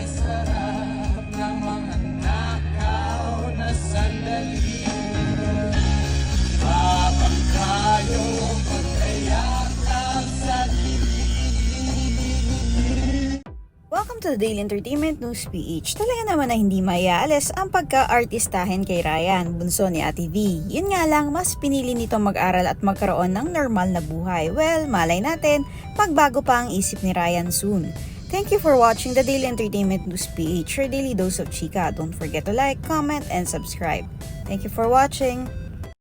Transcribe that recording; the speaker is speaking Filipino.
ay ng mga nakaw na sandali Habang tayo pagkayakap sa dilim Welcome to the Daily Entertainment News PH. Talaga naman na hindi mayaalis ang pagka-artistahin kay Ryan, bunso ni Ate V. Yun nga lang, mas pinili nito mag-aral at magkaroon ng normal na buhay. Well, malay natin, pagbago pa ang isip ni Ryan soon. Thank you for watching the Daily Entertainment News PH, your daily dose of chika. Don't forget to like, comment, and subscribe. Thank you for watching.